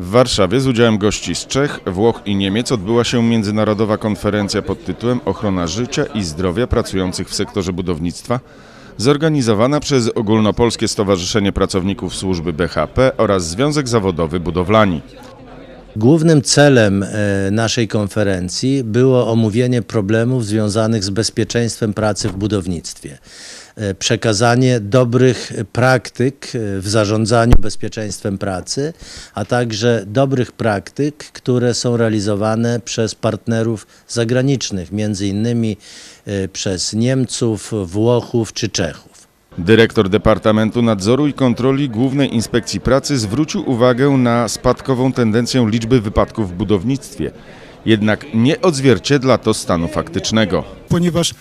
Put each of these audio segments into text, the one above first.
W Warszawie z udziałem gości z Czech, Włoch i Niemiec odbyła się międzynarodowa konferencja pod tytułem Ochrona życia i zdrowia pracujących w sektorze budownictwa, zorganizowana przez Ogólnopolskie Stowarzyszenie Pracowników Służby BHP oraz Związek Zawodowy Budowlani. Głównym celem e, naszej konferencji było omówienie problemów związanych z bezpieczeństwem pracy w budownictwie. E, Przekazanie dobrych praktyk e, w zarządzaniu bezpieczeństwem pracy, a także dobrych praktyk, które są realizowane przez partnerów zagranicznych, między innymi e, przez Niemców, Włochów czy Czechów. Dyrektor Departamentu Nadzoru i Kontroli Głównej Inspekcji Pracy zwrócił uwagę na spadkową tendencję liczby wypadków w budownictwie. Jednak nie odzwierciedla to stanu faktycznego. Ponieważ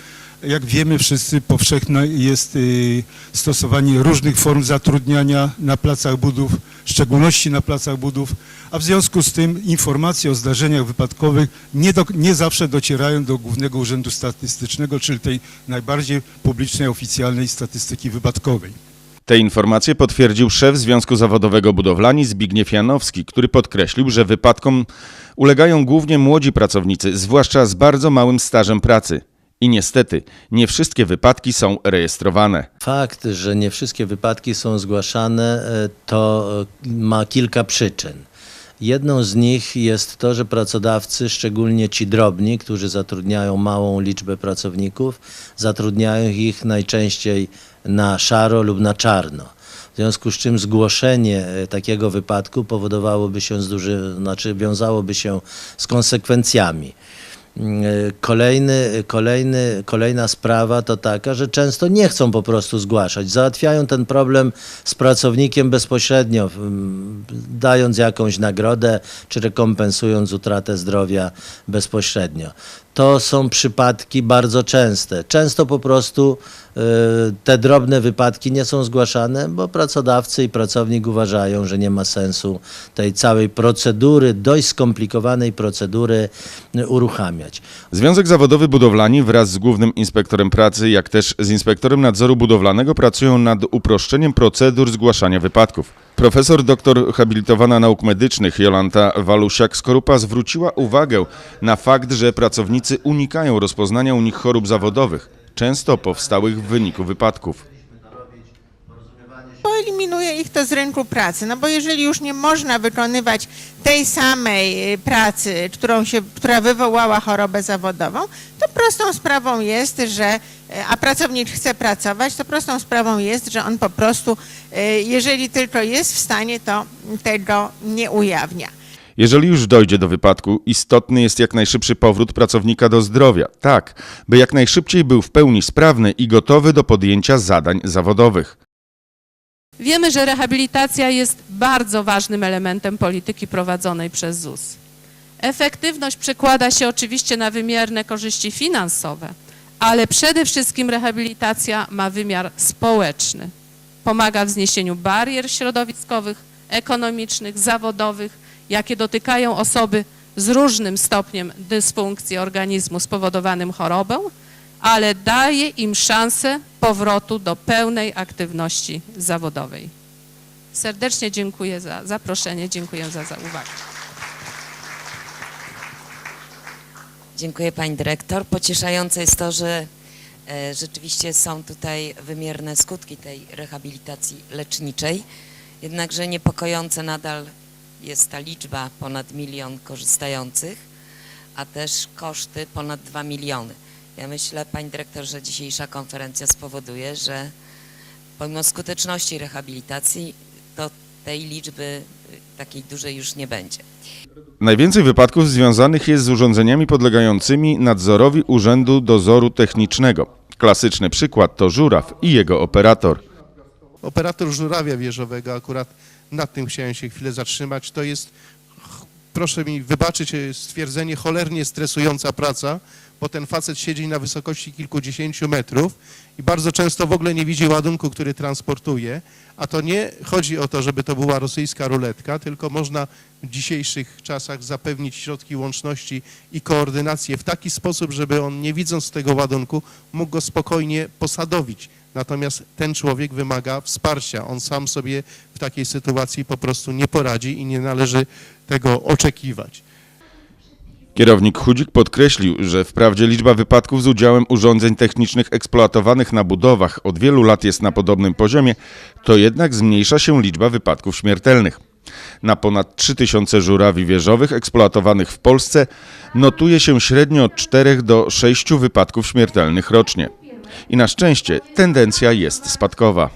jak wiemy wszyscy powszechne jest y, stosowanie różnych form zatrudniania na placach budów, w szczególności na placach budów, a w związku z tym informacje o zdarzeniach wypadkowych nie, do, nie zawsze docierają do Głównego Urzędu Statystycznego, czyli tej najbardziej publicznej, oficjalnej statystyki wypadkowej. Te informacje potwierdził szef Związku Zawodowego Budowlani Zbigniew Janowski, który podkreślił, że wypadkom ulegają głównie młodzi pracownicy, zwłaszcza z bardzo małym stażem pracy. I niestety, nie wszystkie wypadki są rejestrowane. Fakt, że nie wszystkie wypadki są zgłaszane, e, to e, ma kilka przyczyn. Jedną z nich jest to, że pracodawcy, szczególnie ci drobni, którzy zatrudniają małą liczbę pracowników, zatrudniają ich najczęściej na szaro lub na czarno. W związku z czym zgłoszenie e, takiego wypadku powodowałoby się z duży, znaczy wiązałoby się z konsekwencjami. E, Kolejny, kolejny, kolejna sprawa to taka, że często nie chcą po prostu zgłaszać. Załatwiają ten problem z pracownikiem bezpośrednio, dając jakąś nagrodę czy rekompensując utratę zdrowia bezpośrednio. To są przypadki bardzo częste. Często po prostu e, te drobne wypadki nie są zgłaszane, bo pracodawcy i pracownik uważają, że nie ma sensu tej całej procedury, dość skomplikowanej procedury e, uruchamiać. Związek Zawodowy Budowlani wraz z Głównym Inspektorem Pracy, jak też z Inspektorem Nadzoru Budowlanego pracują nad uproszczeniem procedur zgłaszania wypadków. Profesor doktor habilitowana nauk medycznych Jolanta Walusiak-Skorupa zwróciła uwagę na fakt, że pracownicy unikają rozpoznania u nich chorób zawodowych, często powstałych w wyniku wypadków. Poeliminuje ich to z rynku pracy, no bo jeżeli już nie można wykonywać tej samej y, pracy, którą się, która wywołała chorobę zawodową, to prostą sprawą jest, że, y, a pracownik chce pracować, to prostą sprawą jest, że on po prostu, y, jeżeli tylko jest w stanie, to tego nie ujawnia. Jeżeli już dojdzie do wypadku, istotny jest jak najszybszy powrót pracownika do zdrowia, tak, by jak najszybciej był w pełni sprawny i gotowy do podjęcia zadań zawodowych. Wiemy, że rehabilitacja jest bardzo ważnym elementem polityki prowadzonej przez ZUS. Efektywność przekłada się oczywiście na wymierne korzyści finansowe, ale przede wszystkim rehabilitacja ma wymiar społeczny. Pomaga w zniesieniu barier środowiskowych, ekonomicznych, zawodowych, jakie dotykają osoby z różnym stopniem dysfunkcji organizmu spowodowanym chorobą, ale daje im szansę powrotu do pełnej aktywności zawodowej. Serdecznie dziękuję za zaproszenie, dziękuję za, za uwagę. Dziękuję Pani Dyrektor. Pocieszające jest to, że e, rzeczywiście są tutaj wymierne skutki tej rehabilitacji leczniczej. Jednakże niepokojące nadal jest ta liczba ponad milion korzystających, a też koszty ponad 2 miliony. Ja myślę, Pani Dyrektor, że dzisiejsza konferencja spowoduje, że pomimo skuteczności rehabilitacji, to tej liczby y, takiej dużej już nie będzie. Najwięcej wypadków związanych jest z urządzeniami podlegającymi nadzorowi Urzędu Dozoru Technicznego. Klasyczny przykład to żuraw i jego operator. operator żurawia wieżowego, akurat nad tym chciałem się chwilę zatrzymać, to jest, proszę mi wybaczyć stwierdzenie, cholernie stresująca praca, bo ten facet siedzi na wysokości kilkudziesięciu metrów i bardzo często w ogóle nie widzi ładunku, który transportuje, a to nie chodzi o to, żeby to była rosyjska ruletka, tylko można w dzisiejszych czasach zapewnić środki łączności i koordynację w taki sposób, żeby on nie widząc tego ładunku mógł go spokojnie posadowić Natomiast ten człowiek wymaga wsparcia. On sam sobie w takiej sytuacji po prostu nie poradzi i nie należy tego oczekiwać. Kierownik Chudzik podkreślił, że wprawdzie liczba wypadków z udziałem urządzeń technicznych eksploatowanych na budowach od wielu lat jest na podobnym poziomie, to jednak zmniejsza się liczba wypadków śmiertelnych. Na ponad 3000 żurawi wieżowych eksploatowanych w Polsce notuje się średnio od 4 do 6 wypadków śmiertelnych rocznie. I na szczęście tendencja jest spadkowa.